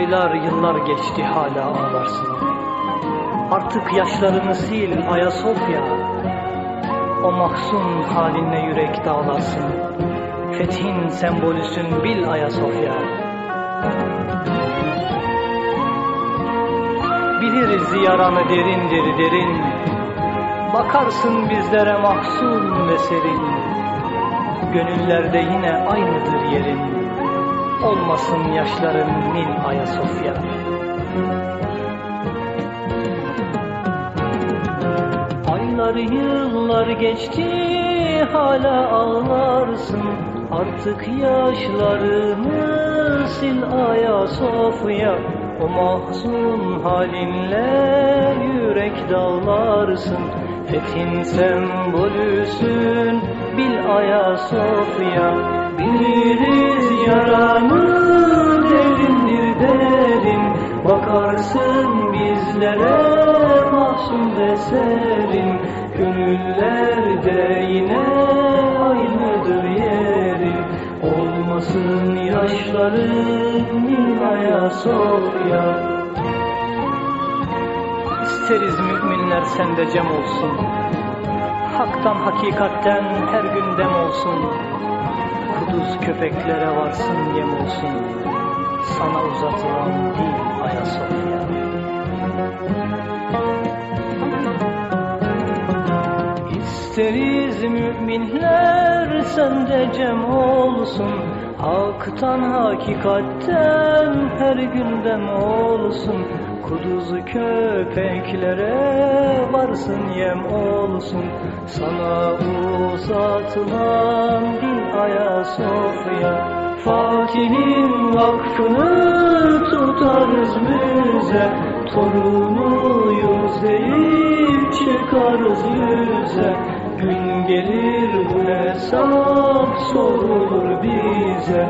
Aylar yıllar geçti hala ağlarsın. Artık yaşlarını sil Ayasofya. O mahzun halinle yürek dağlarsın. Fethin sembolüsün bil Ayasofya. Biliriz yaranı derindir derin. Bakarsın bizlere mahzun ve serin Gönüllerde yine aynıdır yerin Olmasın yaşların Nil Ayasofya. Aylar yıllar geçti hala ağlarsın Artık yaşlarını sil Ayasofya O mahzun halinle yürek dağlarsın. Fethin sembolüsün bil Ayasofya Biliriz yaranı derindir derin. Bakarsın bizlere mahzun ve serin. Gönüllerde yine Olmasın yaşların Nil Ayasofya İsteriz müminler sende cem olsun. Haktan hakikatten her gün dem olsun. Kuduz köpeklere varsın yem olsun. Sana uzatılan dil Ayasofya. İsteriz müminler sende cem olsun Haktan hakikatten her gündem olsun? Kuduz köpeklere varsın yem olsun. Sana uzatılan dil Ayasofya Fatih'in vakfını tutarız müze. Torunuyuz deyip çıkarız yüze. Gün gelir bu hesap sorulur bize